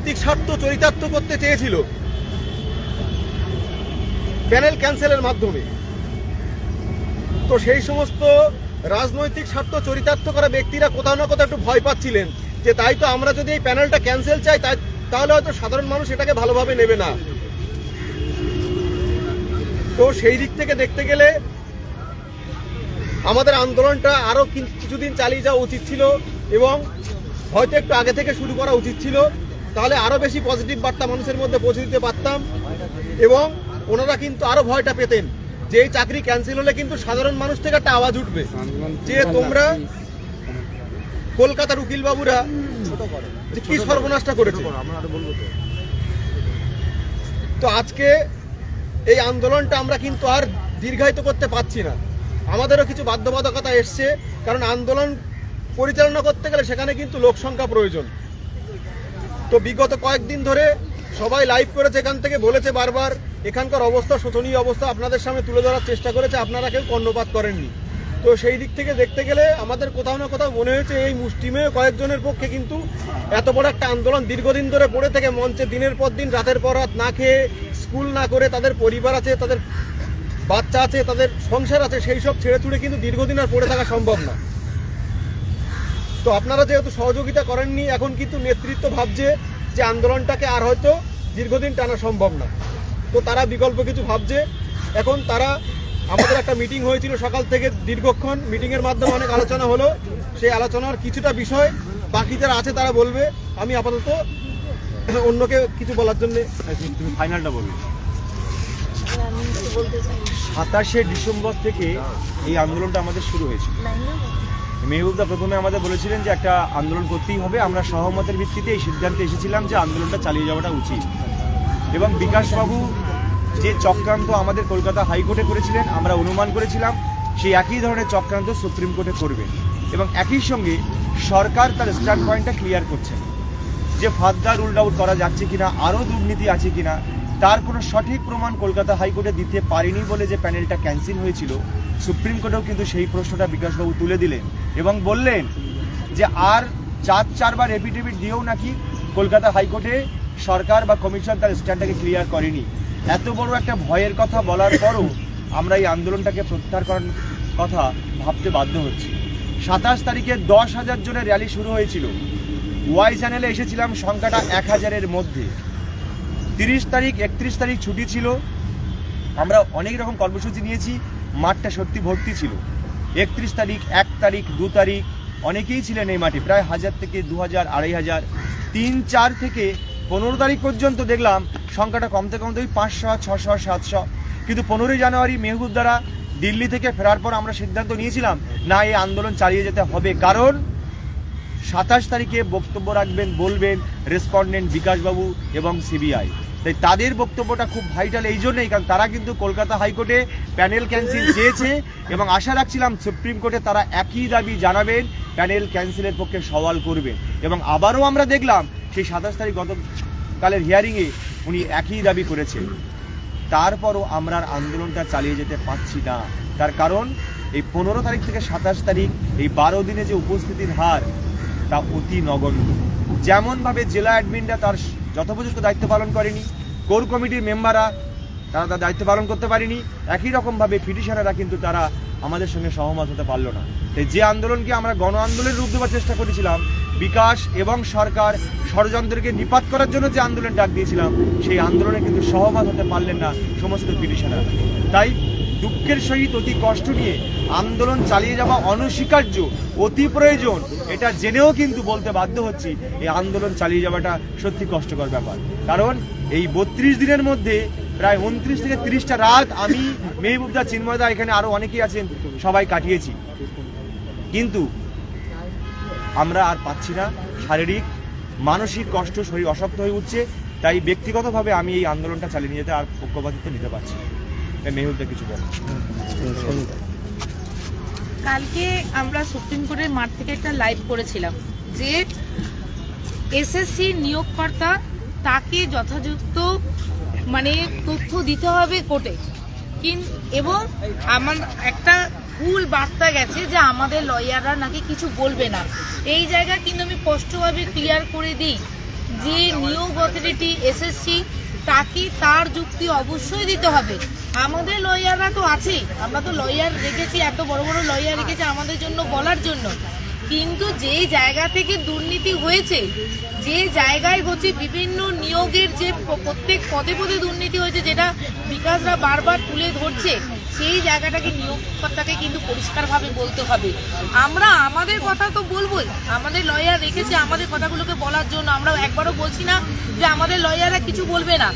রাজনৈতিক স্বার্থ চরিতার্থ করতে চেয়েছিল। প্যানেল ক্যান্সেলের মাধ্যমে। তো সেই সমস্ত রাজনৈতিক স্বার্থ চরিতার্থ করা ব্যক্তিরা কোথাও না কোথাও একটু ভয় পাচ্ছিলেন যে তাই তো আমরা যদি এই প্যানেলটা ক্যান্সেল চাই, তাই তাহলে হয়তো সাধারণ মানুষ এটাকে ভালোভাবে নেবে না। তো সেই দিক থেকে দেখতে গেলে আমাদের আন্দোলনটা আরও কি- কিছুদিন চালিয়ে যাওয়া উচিত ছিল এবং হয়তো একটু আগে থেকে শুরু করা উচিত ছিল। তাহলে আরও বেশি পজিটিভ বার্তা মানুষের মধ্যে পৌঁছে দিতে পারতাম। এবং ওনারা কিন্তু আরও ভয়টা পেতেন যে এই চাকরি ক্যান্সেল হলে কিন্তু সাধারণ মানুষ থেকে একটা আওয়াজ উঠবে। যে তোমরা কলকাতার উকিল বাবুরা যে কি সর্বনাশটা করেছে। তো আজকে এই আন্দোলনটা আমরা কিন্তু আর দীর্ঘায়িত করতে পারছি না। আমাদেরও কিছু বাধ্যবাধকতা এসছে, কারণ আন্দোলন পরিচালনা করতে গেলে সেখানে কিন্তু লোকসংখ্যা প্রয়োজন। তো বিগত কয়েকদিন ধরে সবাই লাইভ করেছে, এখান থেকে বলেছে বারবার, এখানকার অবস্থা শোচনীয় অবস্থা আপনাদের সামনে তুলে ধরার চেষ্টা করেছে, আপনারা কেউ কর্ণপাত করেননি। তো সেই দিক থেকে দেখতে গেলে আমাদের কোথাও না কোথাও মনে হয়েছে এই মুষ্টিমেয় কয়েকজনের পক্ষে কিন্তু এত বড় একটা আন্দোলন দীর্ঘদিন ধরে পড়ে থেকে মঞ্চে দিনের পর দিন, রাতের পর রাত না খেয়ে স্কুল না করে তাদের পরিবার আছে, তাদের বাচ্চা আছে, তাদের সংসার আছে, সেই সব ছেড়ে ছুড়ে কিন্তু দীর্ঘদিন আর পড়ে থাকা সম্ভব না। তো আপনারা যেহেতু সহযোগিতা করেননি এখন কিন্তু নেতৃত্ব ভাবছে যে আন্দোলনটাকে আর হয়তো দীর্ঘদিন টানা সম্ভব না। তো তারা বিকল্প কিছু ভাবছে। এখন তারা আমাদের একটা মিটিং হয়েছিল সকাল থেকে দীর্ঘক্ষণ। মিটিংয়ের মাধ্যমে অনেক আলোচনা হলো। সেই আলোচনার কিছুটা বিষয় বাকি যারা আছে তারা বলবে। আমি আপাতত অন্যকে কিছু বলার জন্য তুমি ফাইনালটা বলবে সাতাশে ডিসেম্বর থেকে এই আন্দোলনটা আমাদের শুরু হয়েছিল। মেহবুবদা প্রথমে আমাদের বলেছিলেন যে একটা আন্দোলন করতেই হবে। আমরা সহমতের ভিত্তিতে এই সিদ্ধান্তে এসেছিলাম যে আন্দোলনটা চালিয়ে যাওয়াটা উচিত। এবং বিকাশবাবু যে চক্রান্ত আমাদের কলকাতা হাইকোর্টে করেছিলেন, আমরা অনুমান করেছিলাম, সেই একই ধরনের চক্রান্ত সুপ্রিম কোর্টে করবে। এবং একই সঙ্গে সরকার তার স্ট্যান্ড পয়েন্টটা ক্লিয়ার করছে যে ফাদ্দা রুল আউট করা যাচ্ছে কিনা, আরও দুর্নীতি আছে কিনা, তার কোনো সঠিক প্রমাণ কলকাতা হাইকোর্টে দিতে পারেনি বলে যে প্যানেলটা ক্যান্সেল হয়েছিল। সুপ্রিম কোর্টেও কিন্তু সেই প্রশ্নটা বিকাশবাবু তুলে দিলেন। এবং বললেন যে আর চার চারবার এফিডেভিট দিয়েও নাকি কলকাতা হাইকোর্টে সরকার বা কমিশন তার স্ট্যান্ডটাকে ক্লিয়ার করেনি। এত বড় একটা ভয়ের কথা বলার পরও আমরা এই আন্দোলনটাকে প্রত্যাহার করার কথা ভাবতে বাধ্য হচ্ছি। সাতাশ তারিখে দশ হাজার জনের র্যালি শুরু হয়েছিল। ওয়াই চ্যানেলে এসেছিলাম সংখ্যাটা এক হাজারের মধ্যে। তিরিশ তারিখ, একত্রিশ তারিখ ছুটি ছিল। আমরা অনেক রকম কর্মসূচি নিয়েছি, মাঠটা সত্যি ভর্তি ছিল। একত্রিশ তারিখ, এক তারিখ, দু তারিখ, অনেকেই ছিলেন এই মাঠে। প্রায় হাজার থেকে দু হাজার, আড়াই হাজার, তিন, চার থেকে পনেরো তারিখ পর্যন্ত দেখলাম সংখ্যাটা কমতে কমতে ওই পাঁচশো, ছশো, সাতশো। কিন্তু পনেরোই জানুয়ারি মেহবুব দ্বারা দিল্লি থেকে ফেরার পর আমরা সিদ্ধান্ত নিয়েছিলাম, না, এই আন্দোলন চালিয়ে যেতে হবে। কারণ সাতাশ তারিখে বক্তব্য রাখবেন, বলবেন রেসপন্ডেন্ট বিকাশবাবু এবং সিবিআই। তাই তাদের বক্তব্যটা খুব ভাইটাল এই জন্যই, কারণ তারা কিন্তু কলকাতা হাইকোর্টে প্যানেল ক্যান্সেল চেয়েছে এবং আশা রাখছিলাম সুপ্রিম কোর্টে তারা একই দাবি জানাবেন প্যানেল ক্যান্সেলের পক্ষে সওয়াল করবেন। এবং আবারও আমরা দেখলাম সেই সাতাশ তারিখ গতকালের হিয়ারিংয়ে উনি একই দাবি করেছেন। তারপরও আমরা আন্দোলনটা চালিয়ে যেতে পারছি না। তার কারণ, এই পনেরো তারিখ থেকে সাতাশ তারিখ, এই বারো দিনে যে উপস্থিতির হার, তা অতি নগণ্য। যেমনভাবে জেলা অ্যাডমিনরা তার যথোপযুক্ত দায়িত্ব পালন করেনি। কোর কমিটির মেম্বাররা তারা তার দায়িত্ব পালন করতে পারেনি। একই রকমভাবে পিটিশনাররা কিন্তু তারা আমাদের সঙ্গে সহমত হতে পারল না। তাই যে আন্দোলনকে আমরা গণ আন্দোলনের রূপ দেওয়ার চেষ্টা করেছিলাম, বিকাশ এবং সরকার ষড়যন্ত্রকে নিপাত করার জন্য যে আন্দোলন ডাক দিয়েছিলাম, সেই আন্দোলনে কিন্তু সহমত হতে পারলেন না সমস্ত পিটিশনার তাই দুঃখের সহিত অতি কষ্ট নিয়ে আন্দোলন চালিয়ে যাওয়া অনস্বীকার্য, অতি প্রয়োজন, এটা জেনেও কিন্তু বলতে বাধ্য হচ্ছি এই আন্দোলন চালিয়ে যাওয়াটা সত্যি কষ্টকর ব্যাপার। কারণ এই বত্রিশ দিনের মধ্যে প্রায় উনত্রিশ থেকে তিরিশটা রাত আমি মেহবুবদা চিন্ময়দা এখানে আরও অনেকেই আছেন, সবাই কাটিয়েছি। কিন্তু আমরা আর পাচ্ছি না, শারীরিক, মানসিক কষ্ট শরীর অশক্ত হয়ে উঠছে, তাই ব্যক্তিগতভাবে আমি এই আন্দোলনটা চালিয়ে নিয়ে যেতে আর পক্ষপাতিত্ব নিতে পারছি কালকে আমরা সুপ্রিম কোর্টের মাঠ থেকে একটা লাইভ করেছিলাম যে এসএসসি নিয়োগকর্তা তাকে যথাযথ মানে তথ্য দিতে হবে কোর্টে। কিন এবং আমার একটা ভুল বার্তা গেছে যে আমাদের লয়াররা নাকি কিছু বলবে না। এই জায়গায় কিন্তু আমি স্পষ্টভাবে ক্লিয়ার করে দিই যে নিয়োগ অথরিটি এসএসসি তাকে তার যুক্তি অবশ্যই দিতে হবে। আমাদের লয়াররা তো আছে। আমরা তো লয়ার রেখেছি এত বড় বড় লয়ার রেখেছি আমাদের জন্য বলার জন্য। কিন্তু যে জায়গা থেকে দুর্নীতি হয়েছে, যে জায়গায় হচ্ছে বিভিন্ন নিয়োগের যে প্রত্যেক পদে পদে দুর্নীতি হয়েছে, যেটা বিকাশরা বারবার তুলে ধরছে সেই জায়গাটাকে নিয়োগকর্তাকে কিন্তু পরিষ্কারভাবে বলতে হবে। আমরা আমাদের কথা তো বলবোই। আমাদের লয়ার রেখেছে আমাদের কথাগুলোকে বলার জন্য। আমরা একবারও বলছি না যে আমাদের লয়াররা কিছু বলবে না।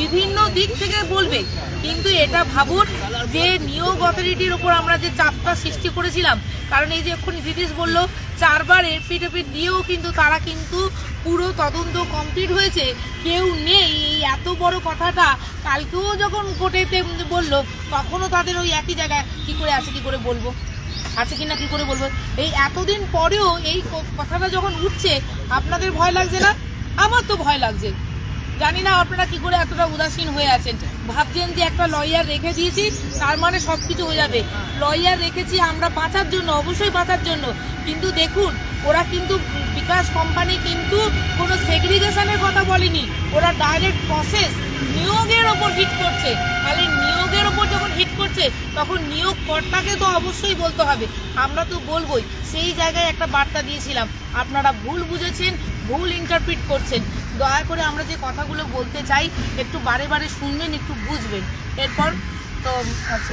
বিভিন্ন দিক থেকে বলবে। কিন্তু এটা ভাবুন যে নিয়োগ অথরিটির উপর আমরা যে চাপটা সৃষ্টি করেছিলাম, কারণ এই যে এখন ব্রিটিশ বলল চারবার এফিডেভিট দিয়েও কিন্তু তারা কিন্তু পুরো তদন্ত কমপ্লিট হয়েছে। কেউ নেই। এই এত বড় কথাটা কালকেও যখন কোর্টেতে বলল, তখনও তাদের ওই একই জায়গায়, কি করে আছে, কি করে বলব? আছে কিনা, কি করে বলব? এই এতদিন পরেও এই কথাটা যখন উঠছে, আপনাদের ভয় লাগছে না? আমার তো ভয় লাগছে। জানি না আপনারা কি করে এতটা উদাসীন হয়ে আছেন। ভাবছেন যে একটা লয়ার রেখে দিয়েছি, তার মানে সব কিছু হয়ে যাবে। লয়ার রেখেছি আমরা বাঁচার জন্য, অবশ্যই বাঁচার জন্য। কিন্তু দেখুন, ওরা কিন্তু বিকাশ কোম্পানি কিন্তু কোনো সেগ্রিগেশনের কথা বলেনি। ওরা ডাইরেক্ট প্রসেস নিয়োগের ওপর হিট করছে। তাহলে নিয়োগের ওপর যখন হিট করছে, তখন নিয়োগকর্তাকে তো অবশ্যই বলতে হবে। আমরা তো বলবোই, সেই জায়গায় একটা বার্তা দিয়েছিলাম। আপনারা ভুল বুঝেছেন, ভুল ইন্টারপ্রিট করছেন। দয়া করে আমরা যে কথাগুলো বলতে চাই একটু বারে বারে শুনবেন একটু বুঝবেন। এরপর তো আচ্ছা।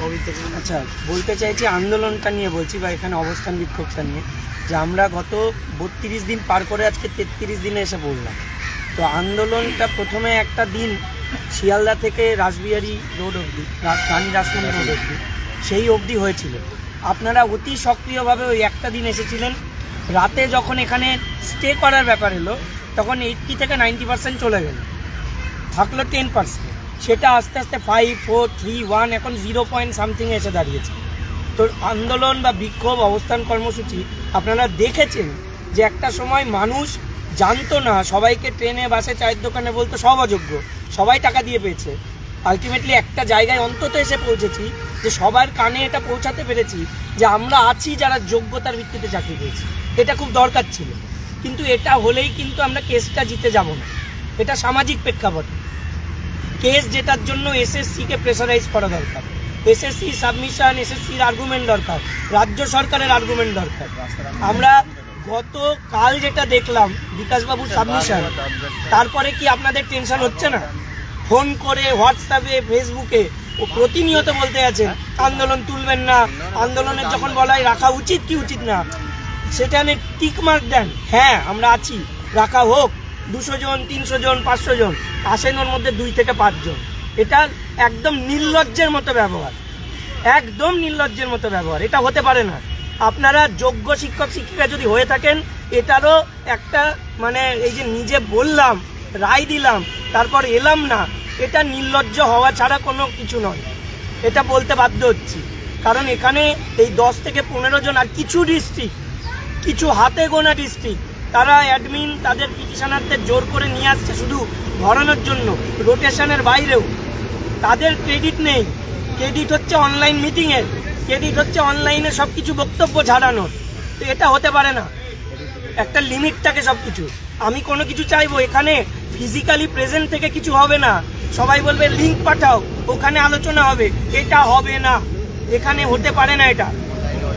আচ্ছা বলতে চাইছি আন্দোলনটা নিয়ে বলছি বা এখানে অবস্থান বিক্ষোভটা নিয়ে যে আমরা গত বত্রিশ দিন পার করে আজকে তেত্রিশ দিনে এসে পড়লাম। তো আন্দোলনটা প্রথমে একটা দিন শিয়ালদা থেকে রাসবিহারি রোড অবধি রানী রাসমণি রোড অবধি সেই অবধি হয়েছিল। আপনারা অতি সক্রিয়ভাবে ওই একটা দিন এসেছিলেন। রাতে যখন এখানে স্টে করার ব্যাপার এলো তখন এইটটি থেকে নাইনটি পার্সেন্ট চলে গেল। থাকল টেন পার্সেন্ট সেটা আস্তে আস্তে ফাইভ ফোর থ্রি ওয়ান এখন জিরো পয়েন্ট সামথিং এসে দাঁড়িয়েছে। তো আন্দোলন বা বিক্ষোভ অবস্থান কর্মসূচি আপনারা দেখেছেন যে একটা সময় মানুষ জানতো না, সবাইকে ট্রেনে, বাসে, চায়ের দোকানে বলতো সব অযোগ্য, সবাই টাকা দিয়ে পেয়েছে। আলটিমেটলি একটা জায়গায় অন্তত এসে পৌঁছেছি যে সবার কানে এটা পৌঁছাতে পেরেছি যে আমরা আছি যারা যোগ্যতার ভিত্তিতে চাকরি পেয়েছি। এটা খুব দরকার ছিল। কিন্তু এটা হলেই কিন্তু আমরা কেসটা জিতে যাব না। এটা সামাজিক প্রেক্ষাপটে। কেস জেতার জন্য এসএসসিকে প্রেসারাইজ করা দরকার। এসএসসি সাবমিশন এসএসসির আর্গুমেন্ট দরকার। রাজ্য সরকারের আর্গুমেন্ট দরকার। আমরা গত কাল যেটা দেখলাম, বিকাশবাবুর সাবমিশন তারপরে কি আপনাদের টেনশন হচ্ছে না? ফোন করে হোয়াটসঅ্যাপে ফেসবুকে ও প্রতিনিয়ত বলতে আছেন, আন্দোলন তুলবেন না। আন্দোলনের যখন বলাই রাখা উচিত কি উচিত না? সেটা টিক মার্ক দেন। হ্যাঁ আমরা আছি। রাখা হোক, দুশো জন, তিনশো জন, পাঁচশো জন, আসেন ওর মধ্যে দুই থেকে পাঁচজন। এটা একদম নির্লজ্জের মতো ব্যবহার। একদম নির্লজ্জের মতো ব্যবহার। এটা হতে পারে না। আপনারা যোগ্য শিক্ষক, শিক্ষিকা যদি হয়ে থাকেন, এটারও একটা মানে এই যে নিজে বললাম, রায় দিলাম, তারপর এলাম না, এটা নির্লজ্জ হওয়া ছাড়া কোনো কিছু নয়। এটা বলতে বাধ্য হচ্ছি। কারণ এখানে এই দশ থেকে পনেরো জন আর কিছু ডিস্ট্রিক্ট কিছু হাতে গোনা ডিস্ট্রিক্ট তারা অ্যাডমিন তাদের পিটিশনারদের জোর করে নিয়ে আসছে শুধু ধরানোর জন্য রোটেশনের বাইরেও। তাদের ক্রেডিট নেই। ক্রেডিট হচ্ছে অনলাইন মিটিংয়ের ক্রেডিট হচ্ছে অনলাইনে সব কিছু বক্তব্য ঝাড়ানোর। তো এটা হতে পারে না। একটা লিমিট থাকে সব কিছু আমি কোনো কিছু চাইব, এখানে ফিজিক্যালি প্রেজেন্ট থেকে কিছু হবে না। সবাই বলবে লিঙ্ক পাঠাও, ওখানে আলোচনা হবে। এটা হবে না। এখানে হতে পারে না এটা।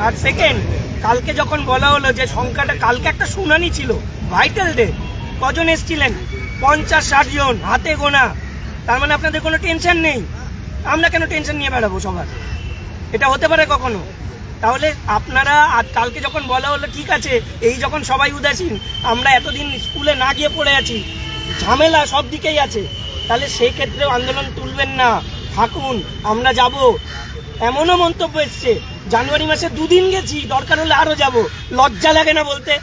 আর সেকেন্ড কালকে যখন বলা হলো যে সংখ্যাটা, কালকে একটা শুনানি ছিল ভাইটাল ডে কজন এসছিলেন? পঞ্চাশ, ষাট জন, হাতে গোনা। তার মানে আপনাদের কোনো টেনশন নেই। আমরা কেন টেনশন নিয়ে বেড়াবো সবার? এটা হতে পারে কখনো? তাহলে আপনারা আর কালকে যখন বলা হলো, ঠিক আছে, এই যখন সবাই উদাসীন, আমরা এতদিন স্কুলে না গিয়ে পড়ে আছি, ঝামেলা সব দিকেই আছে, তাহলে সেই ক্ষেত্রেও আন্দোলন তুলবেন না। থাকুন, আমরা যাব। এমনও মন্তব্য এসছে জানুয়ারি মাসে দুদিন গেছি, দরকার হলে আরও যাব। লজ্জা লাগে না বলতে।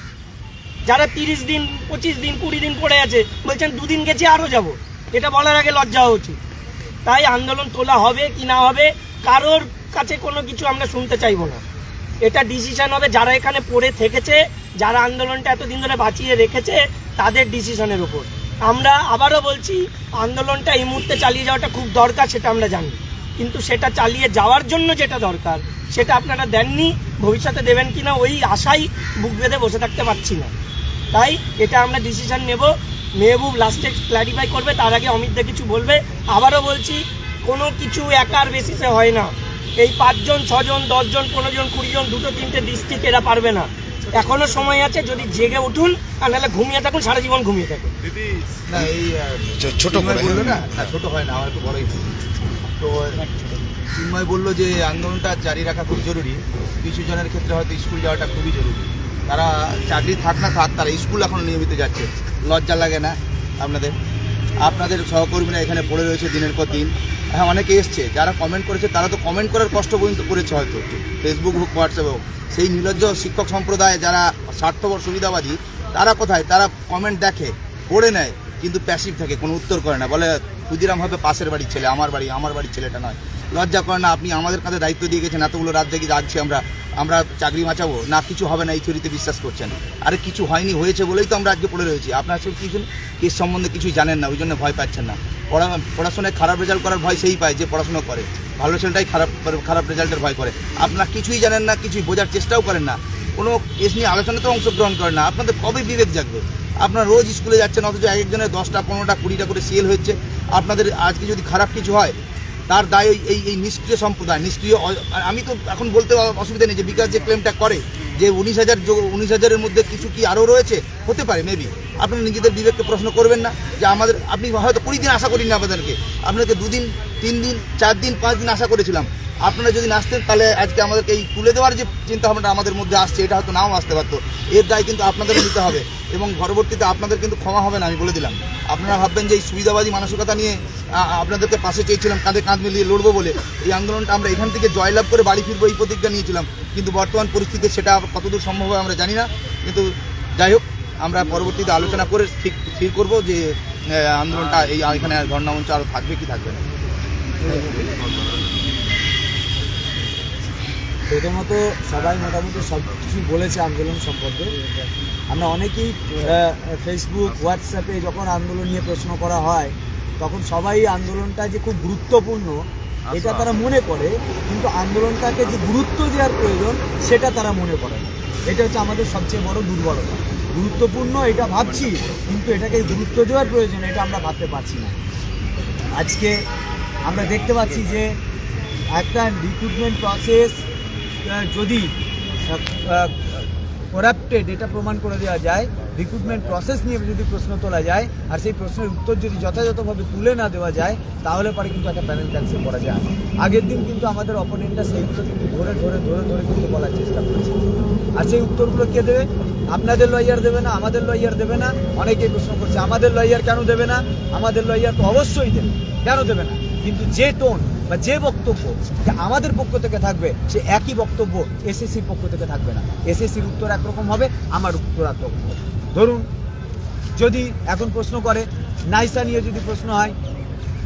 যারা তিরিশ দিন, পঁচিশ দিন, কুড়ি দিন পড়ে আছে, বলছেন দুদিন গেছি আরও যাব। এটা বলার আগে লজ্জা হওয়া উচিত। তাই আন্দোলন তোলা হবে কি না হবে, কারোর কাছে কোনো কিছু আমরা শুনতে চাইব না। এটা ডিসিশন হবে, যারা এখানে পড়ে থেকেছে, যারা আন্দোলনটা এতদিন ধরে বাঁচিয়ে রেখেছে, তাদের ডিসিশনের উপর। আমরা আবারও বলছি, আন্দোলনটা এই মুহূর্তে চালিয়ে যাওয়াটা খুব দরকার, সেটা আমরা জানি। কিন্তু সেটা চালিয়ে যাওয়ার জন্য যেটা দরকার সেটা আপনারা দেননি, ভবিষ্যতে দেবেন কিনা ওই আশাই বুক বেঁধে বসে থাকতে পারছি না। তাই এটা আমরা ডিসিশন নেব, মেহবুব লাস্টে ক্ল্যারিফাই করবে, তার আগে অমিত দা কিছু বলবে। আবারও বলছি, কোনো কিছু একার বেসিসে হয় না। এই পাঁচজন, ছজন, দশজন পনেরো জন কুড়ি জন দুটো, তিনটে ডিস্ট্রিক্ট এরা পারবে না। এখনও সময় আছে যদি জেগে উঠুন আর নাহলে ঘুমিয়ে থাকুন সারা জীবন ঘুমিয়ে থাকুন। না এই ছোট করে। বলল না? না ছোট হয় না আমার একটু বড়ই তো চিন্ময় বলল যে আন্দোলনটা জারি রাখা খুব জরুরি। কিছু জনের ক্ষেত্রে হয়তো স্কুল যাওয়াটা খুবই জরুরি। তারা চাকরি থাক না থাক তারা স্কুল এখন নিয়মিত যাচ্ছে। লজ্জা লাগে না আপনাদের? আপনাদের সহকর্মীরা এখানে পড়ে রয়েছে দিনের পর দিন। হ্যাঁ অনেকে এসছে যারা কমেন্ট করেছে তারা তো কমেন্ট করার কষ্ট পর্যন্ত করেছে হয়তো। ফেসবুক হোক হোয়াটসঅ্যাপে হোক। সেই নির্লজ্জ শিক্ষক সম্প্রদায় যারা স্বার্থপর সুবিধাবাদী, তারা কোথায়? তারা কমেন্ট দেখে, পড়ে নেয়, কিন্তু প্যাসিভ থাকে, কোনো উত্তর করে না। বলে, ক্ষুদিরাম হবে পাশের বাড়ির ছেলে, আমার বাড়ি, আমার বাড়ির ছেলেটা নয়। লজ্জা করে না, আপনি আমাদের কাছে দায়িত্ব দিয়ে গেছেন, এতগুলো রাত জাগি যাচ্ছি আমরা আমরা চাকরি বাঁচাবো? না, কিছু হবে না, এই থিওরিতে বিশ্বাস করছেন। আরে, কিছু হয়নি, হয়েছে বলেই তো আমরা আজকে পড়ে রয়েছি। আপনারা সব কিছু কেস সম্বন্ধে কিছুই জানেন না, ওই জন্য ভয় পাচ্ছেন না। পড়া, পড়াশোনায় খারাপ রেজাল্ট করার ভয় সেই পায়, যে পড়াশোনা করে। ভালো ছেলেটাই খারাপ খারাপ রেজাল্টের ভয় করে। আপনারা কিছুই জানেন না, কিছুই বোঝার চেষ্টাও করেন না। কোনো কেস নিয়ে আলোচনাতে অংশগ্রহণ করেন না। আপনাদের কবে বিবেক জাগবে? আপনারা রোজ স্কুলে যাচ্ছেন, অথচ এক একজনের দশটা, পনেরোটা, কুড়িটা করে সিএল হচ্ছে। আপনাদের আজকে যদি খারাপ কিছু হয়, তার দায় এই এই নিষ্ক্রিয় সম্প্রদায়, নিষ্ক্রিয় আমি তো এখন বলতে অসুবিধা নেই যে বিকাশ যে ক্লেমটা করে, যে উনিশ হাজার উনিশ হাজারের মধ্যে কিছু কি আরও রয়েছে? হতে পারে মেবি আপনারা নিজেদের বিবেককে প্রশ্ন করবেন না যে আমাদের, আপনি হয়তো কুড়ি দিন আশা করিনি আপনাদেরকে। আপনাকে দুদিন তিন দিন, চার দিন, পাঁচ দিন আশা করেছিলাম। আপনারা যদি নাচতেন, তাহলে আজকে আমাদেরকে এই তুলে দেওয়ার যে চিন্তা ভাবনাটা আমাদের মধ্যে আসছে, এটা হয়তো নাও আসতে পারতো। এর দায় কিন্তু আপনাদেরও নিতে হবে এবং পরবর্তীতে আপনাদের কিন্তু ক্ষমা হবে না, আমি বলে দিলাম। আপনারা ভাববেন যে এই সুবিধাবাদী মানসিকতা নিয়ে আপনাদেরকে পাশে চেয়েছিলাম, কাঁধে কাঁধ মিলিয়ে লড়বো বলে। এই আন্দোলনটা আমরা এখান থেকে জয়লাভ করে বাড়ি ফিরবো এই প্রতিজ্ঞা নিয়েছিলাম। কিন্তু বর্তমান পরিস্থিতিতে সেটা কতদূর সম্ভব হয় আমরা জানি না। কিন্তু যাই হোক, আমরা পরবর্তীতে আলোচনা করে ঠিক ঠিক করব যে আন্দোলনটা এই, এখানে ধর্ণা মঞ্চ আরও থাকবে কি থাকবে না। প্রথমত সবাই মোটামুটি সব কিছু বলেছে আন্দোলন সম্পর্কে। আমরা অনেকেই ফেসবুক হোয়াটসঅ্যাপে যখন আন্দোলন নিয়ে প্রশ্ন করা হয়, তখন সবাই আন্দোলনটা যে খুব গুরুত্বপূর্ণ, এটা তারা মনে করে, কিন্তু আন্দোলনটাকে যে গুরুত্ব দেওয়ার প্রয়োজন, সেটা তারা মনে করে না। এটা হচ্ছে আমাদের সবচেয়ে বড় দুর্বলতা। গুরুত্বপূর্ণ এটা ভাবছি, কিন্তু এটাকে গুরুত্ব দেওয়ার প্রয়োজন, এটা আমরা ভাবতে পারছি না। আজকে আমরা দেখতে পাচ্ছি যে একটা রিক্রুটমেন্ট প্রসেস যদি করাপ্টেড এটা প্রমাণ করে দেওয়া যায় রিক্রুটমেন্ট প্রসেস নিয়ে যদি প্রশ্ন তোলা যায়, আর সেই প্রশ্নের উত্তর যদি যথাযথভাবে তুলে না দেওয়া যায়, তাহলে পরে কিন্তু একটা প্যানেল ক্যান্সেল করা যায়। আগের দিন কিন্তু আমাদের অপোনেন্টরা সেইগুলো কিন্তু ধরে ধরে ধরে ধরে কিন্তু বলার চেষ্টা করেছে। আর সেই উত্তরগুলো কে দেবে? আপনাদের লয়ার দেবে না, আমাদের লয়ার দেবে না, অনেকেই প্রশ্ন করছে, আমাদের লয়ার কেন দেবে না? আমাদের লয়ার তো অবশ্যই দেবে, কেন দেবে না? কিন্তু যে টোন বা যে বক্তব্য যে আমাদের পক্ষ থেকে থাকবে, সে একই বক্তব্য এসএসসির পক্ষ থেকে থাকবে না। এসএসসির উত্তর একরকম হবে, আমার উত্তর একরকম হবে। ধরুন, যদি এখন প্রশ্ন করে, নাইসা নিয়ে যদি প্রশ্ন হয়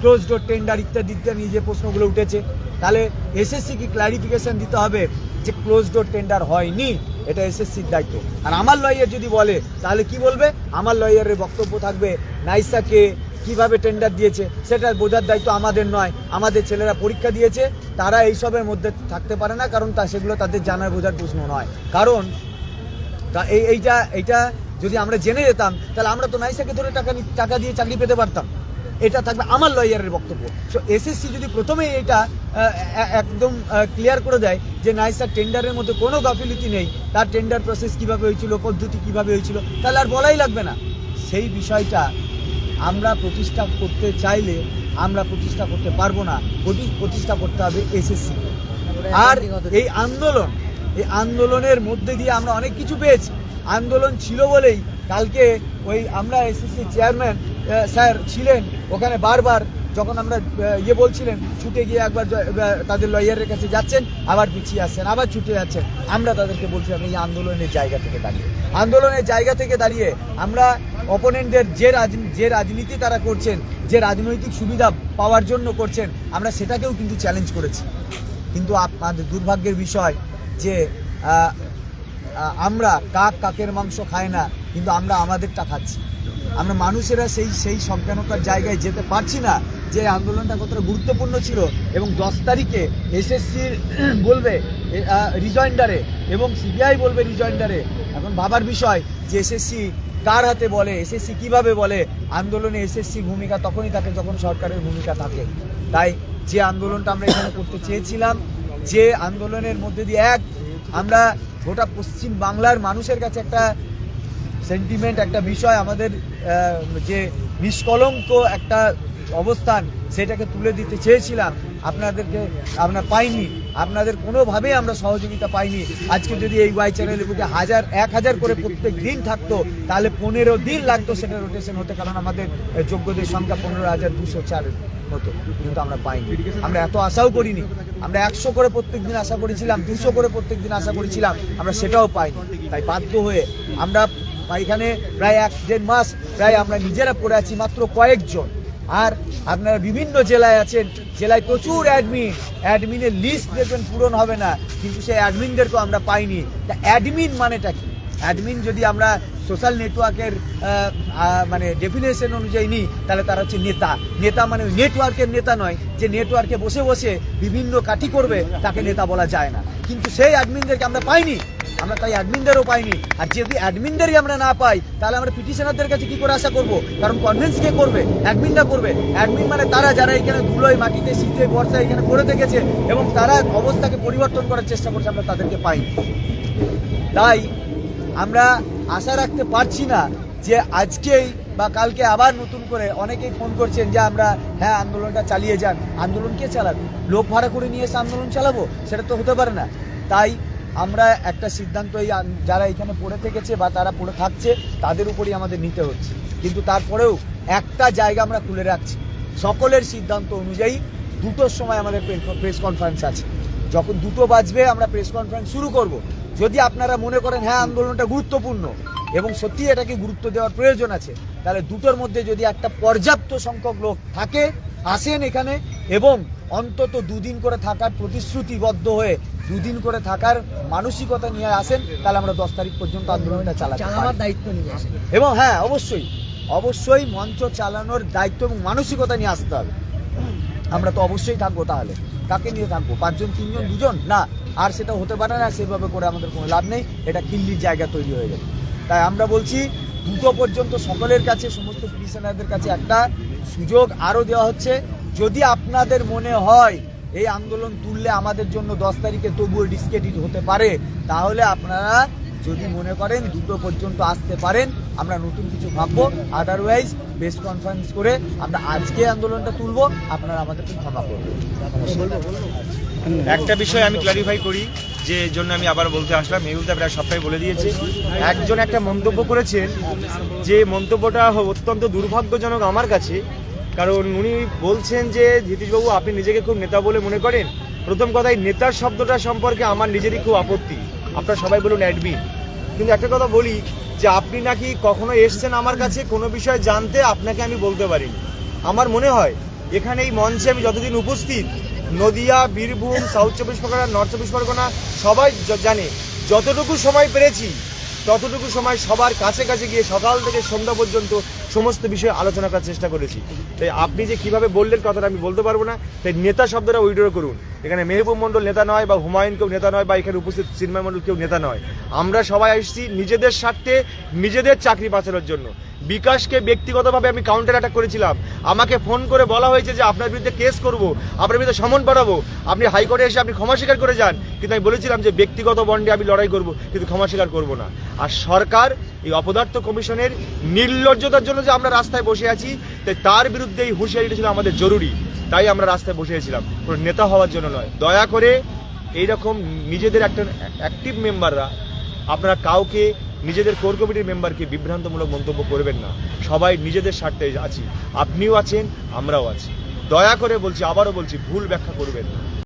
ক্লোজ ডোর টেন্ডার ইত্যাদি ইত্যাদি নিয়ে যে প্রশ্নগুলো উঠেছে তাহলে এসএসসি কি ক্লারিফিকেশন দিতে হবে যে ক্লোজ ডোর টেন্ডার হয়নি, এটা এসএসসির দায়িত্ব। আর আমার লয়ার যদি বলে, তাহলে কি বলবে? আমার লয়ারের বক্তব্য থাকবে নাইসাকে কীভাবে টেন্ডার দিয়েছে, সেটা বোঝার দায়িত্ব আমাদের নয়, আমাদের ছেলেরা পরীক্ষা দিয়েছে, তারা এইসবের মধ্যে থাকতে পারে না, কারণ তা সেগুলো তাদের জানার, বোঝার প্রশ্ন নয়। কারণ, তা এই, এইটা এইটা যদি আমরা জেনে যেতাম, তাহলে আমরা তো নাইসাকে ধরে টাকা টাকা দিয়ে চাকরি পেতে পারতাম। এটা থাকবে আমার লয়ারের বক্তব্য। সো এসএসসি যদি প্রথমেই এটা একদম ক্লিয়ার করে দেয় যে নাইসা টেন্ডারের মধ্যে কোনো গাফিলতি নেই তার টেন্ডার প্রসেস কীভাবে হয়েছিল পদ্ধতি কীভাবে হয়েছিল তাহলে আর বলাই লাগবে না। সেই বিষয়টা আমরা প্রতিষ্ঠা করতে চাইলে আমরা প্রতিষ্ঠা করতে পারব না প্রতি- প্রতিষ্ঠা করতে হবে এসএসসি আর এই আন্দোলন এই আন্দোলনের মধ্যে দিয়ে আমরা অনেক কিছু পেয়েছি। আন্দোলন ছিল বলেই কালকে ওই আমরা এসএসসি চেয়ারম্যান স্যার ছিলেন ওখানে বারবার যখন আমরা ইয়ে বলছিলেন, ছুটে গিয়ে একবার তাদের লয়ারের কাছে যাচ্ছেন, আবার পিছিয়ে আসছেন, আবার ছুটে যাচ্ছেন। আমরা তাদেরকে বলছিলাম এই আন্দোলনের জায়গা থেকে দাঁড়িয়ে। আন্দোলনের জায়গা থেকে দাঁড়িয়ে আমরা অপোনেন্টদের যে যে রাজনীতি তারা করছেন, যে রাজনৈতিক সুবিধা পাওয়ার জন্য করছেন, আমরা সেটাকেও কিন্তু চ্যালেঞ্জ করেছি। কিন্তু আপনাদের দুর্ভাগ্যের বিষয় যে আমরা কাক কাকের মাংস খায় না, কিন্তু আমরা আমাদেরটা খাচ্ছি। আমরা মানুষেরা সেই সেই সজ্ঞানতার জায়গায় যেতে পারছি না যে আন্দোলনটা কতটা গুরুত্বপূর্ণ ছিল এবং দশ তারিখে এসএসসির বলবে রিজয়েন্ডারে এবং সিবিআই বলবে রিজয়েন্ডারে এখন ভাবার বিষয় যে এসএসসি কার হাতে বলে, এসএসসি কীভাবে বলে, আন্দোলনে এসএসসি ভূমিকা তখনই থাকে যখন সরকারের ভূমিকা থাকে। তাই যে আন্দোলনটা আমরা এখানে করতে চেয়েছিলাম, যে আন্দোলনের মধ্যে দিয়ে এক, আমরা গোটা পশ্চিম বাংলার মানুষের কাছে একটা সেন্টিমেন্ট একটা বিষয় আমাদের যে নিষ্কলঙ্ক একটা অবস্থান, সেটাকে তুলে দিতে চেয়েছিলাম। আপনাদেরকে আমরা পাইনি। আপনাদের কোনোভাবেই আমরা সহযোগিতা পাইনি। আজকে যদি এই ওয়াই চ্যানেলের বুকে হাজার, এক হাজার করে প্রত্যেক দিন থাকতো, তাহলে পনেরো দিন লাগতো সেটা রোটেশন হতে, কারণ আমাদের যোগ্যদের সংখ্যা পনেরো হাজার দুশো চার হতো। কিন্তু আমরা পাইনি। আমরা এত আশাও করিনি। আমরা একশো করে প্রত্যেক দিন আশা করেছিলাম, দুশো করে প্রত্যেক দিন আশা করেছিলাম, আমরা সেটাও পাইনি। তাই বাধ্য হয়ে আমরা এখানে প্রায় এক দেড় মাস প্রায় আমরা নিজেরা পড়ে আছি মাত্র কয়েকজন। আর আপনারা বিভিন্ন জেলায় আছেন, জেলায় প্রচুর অ্যাডমিন অ্যাডমিনের লিস্ট দেখবেন পূরণ হবে না, কিন্তু সেই অ্যাডমিনদেরকেও আমরা পাইনি। তা অ্যাডমিন মানেটা কি? অ্যাডমিন যদি আমরা সোশ্যাল নেটওয়ার্কের মানে ডেফিনেশন অনুযায়ী নিই, তাহলে তারা হচ্ছে নেতা। নেতা মানে নেটওয়ার্কের নেতা নয়, যে নেটওয়ার্কে বসে বসে বিভিন্ন কাঠি করবে, তাকে নেতা বলা যায় না। কিন্তু সেই অ্যাডমিনদেরকে আমরা পাইনি। আমরা তাই অ্যাডমিনদেরও পাইনি। আর যদি অ্যাডমিনদেরই আমরা না পাই, তাহলে আমরা পিটিশনারদের কাছে কি করে আশা করব? কারণ কনভিন্স কে করবে? অ্যাডমিনরা করবে। অ্যাডমিন মানে তারা যারা এখানে ধুলোয় মাটিতে শীতে, বর্ষায় এখানে পড়ে থেকেছে, এবং তারা অবস্থাকে পরিবর্তন করার চেষ্টা করছে, আমরা তাদেরকে পাইনি। তাই আমরা আশা রাখতে পারছি না যে আজকেই বা কালকে আবার নতুন করে অনেকেই ফোন করছেন যে আমরা হ্যাঁ আন্দোলনটা চালিয়ে যান। আন্দোলন কে চালাবে? লোক ভাড়া করে নিয়ে এসে আন্দোলন চালাবো? সেটা তো হতে পারে না। তাই আমরা একটা সিদ্ধান্ত এই যারা এখানে পড়ে থেকেছে বা তারা পড়ে থাকছে, তাদের উপরই আমাদের নিতে হচ্ছে। কিন্তু তারপরেও একটা জায়গা আমরা তুলে রাখছি। সকলের সিদ্ধান্ত অনুযায়ী দুটোর সময় আমাদের প্রেস কনফারেন্স আছে। যখন দুটো বাজবে, আমরা প্রেস কনফারেন্স শুরু করব। যদি আপনারা মনে করেন হ্যাঁ আন্দোলনটা গুরুত্বপূর্ণ এবং সত্যি এটাকে গুরুত্ব দেওয়ার প্রয়োজন আছে তাহলে দুটোর মধ্যে যদি একটা পর্যাপ্ত সংখ্যক লোক থাকে আসেন এখানে এবং অন্তত দুদিন করে থাকার প্রতিশ্রুতিবদ্ধ হয়ে দুদিন করে থাকার মানসিকতা নিয়ে আসেন তাহলে আমরা দশ তারিখ পর্যন্ত আন্দোলনটা চালাতে দায়িত্ব নিয়ে এবং হ্যাঁ অবশ্যই অবশ্যই মঞ্চ চালানোর দায়িত্ব এবং মানসিকতা নিয়ে আসতে হবে। আমরা তো অবশ্যই থাকব তাহলে। কাকে নিয়ে থাকব? পাঁচজন তিনজন দুজন? না আর সেটা হতে পারে না, সেভাবে করে আমাদের কোনো লাভ নেই, এটা কিল্লির জায়গা তৈরি হয়ে যাবে তাই আমরা বলছি, দুটো পর্যন্ত সকলের কাছে, সমস্ত পিটিশনারদের কাছে একটা সুযোগ আরও দেওয়া হচ্ছে। যদি আপনাদের মনে হয় এই আন্দোলন তুললে আমাদের জন্য দশ তারিখে তবুও ডিসক্রেডিট হতে পারে, তাহলে আপনারা যদি মনে করেন দুটো পর্যন্ত আসতে পারেন, আমরা নতুন কিছু ভাববো। আদারওয়াইজ বেস্ট কনফারেন্স করে আমরা আজকে আন্দোলনটা তুলবো, আপনারা আমাদেরকে ক্ষমা করবেন। একটা বিষয় আমি ক্লারিফাই করি, যে জন্য আমি আবার বলতে আসলাম মেহুদা প্রায় সবটাই বলে দিয়েছে। একজন একটা মন্তব্য করেছেন, যে মন্তব্যটা অত্যন্ত দুর্ভাগ্যজনক আমার কাছে, কারণ উনি বলছেন যে ধীতিশবাবু আপনি নিজেকে খুব নেতা বলে মনে করেন? প্রথম কথাই, নেতার শব্দটা সম্পর্কে আমার নিজেরই খুব আপত্তি। আপনারা সবাই বলুন অ্যাডমিন কিন্তু একটা কথা বলি, যে আপনি নাকি কখনো এসছেন আমার কাছে, কোনো বিষয় জানতে আপনাকে আমি বলতে পারিনি। আমার মনে হয় এখানে এই মঞ্চে আমি যতদিন উপস্থিত নদিয়া, বীরভূম সাউথ চব্বিশ পরগনা নর্থ চব্বিশ পরগনা, সবাই জানে, যতটুকু সময় পেরেছি, ততটুকু সময় সবার কাছে কাছে গিয়ে সকাল থেকে সন্ধ্যা পর্যন্ত সমস্ত বিষয়ে আলোচনা করার চেষ্টা করেছি। তাই আপনি যে কীভাবে বললেন কথাটা আমি বলতে পারব না। তাই নেতা শব্দটা উইড্রো করুন। এখানে মেহবুব মণ্ডল নেতা নয় বা হুমায়ুন কেউ নেতা নয় বা এখানে উপস্থিত চিন্ময় মণ্ডল কেউ নেতা নয়। আমরা সবাই আসছি নিজেদের স্বার্থে, নিজেদের চাকরি বাঁচানোর জন্য। বিকাশকে ব্যক্তিগতভাবে আমি কাউন্টার অ্যাটাক করেছিলাম। আমাকে ফোন করে বলা হয়েছে যে আপনার বিরুদ্ধে কেস করব, আপনার বিরুদ্ধে সমন পাঠাবো আপনি হাইকোর্টে এসে আপনি ক্ষমা স্বীকার করে যান। কিন্তু আমি বলেছিলাম যে ব্যক্তিগত বন্ডে আমি লড়াই করব, কিন্তু ক্ষমা স্বীকার করব না। আর সরকার এই অপদার্থ কমিশনের নির্লজ্জতার জন্য যে আমরা রাস্তায় বসে আছি তাই তার বিরুদ্ধে এই হুঁশিয়ারিটা ছিল আমাদের জরুরি। তাই আমরা রাস্তায় বসেছিলাম কোনো নেতা হওয়ার জন্য নয়। দয়া করে এইরকম নিজেদের একটা অ্যাক্টিভ মেম্বাররা আপনারা কাউকে নিজেদের কোর কমিটির মেম্বারকে বিভ্রান্তমূলক মন্তব্য করবেন না। সবাই নিজেদের স্বার্থে আছি। আপনিও আছেন, আমরাও আছি। দয়া করে বলছি, আবারও বলছি, ভুল ব্যাখ্যা করবেন না।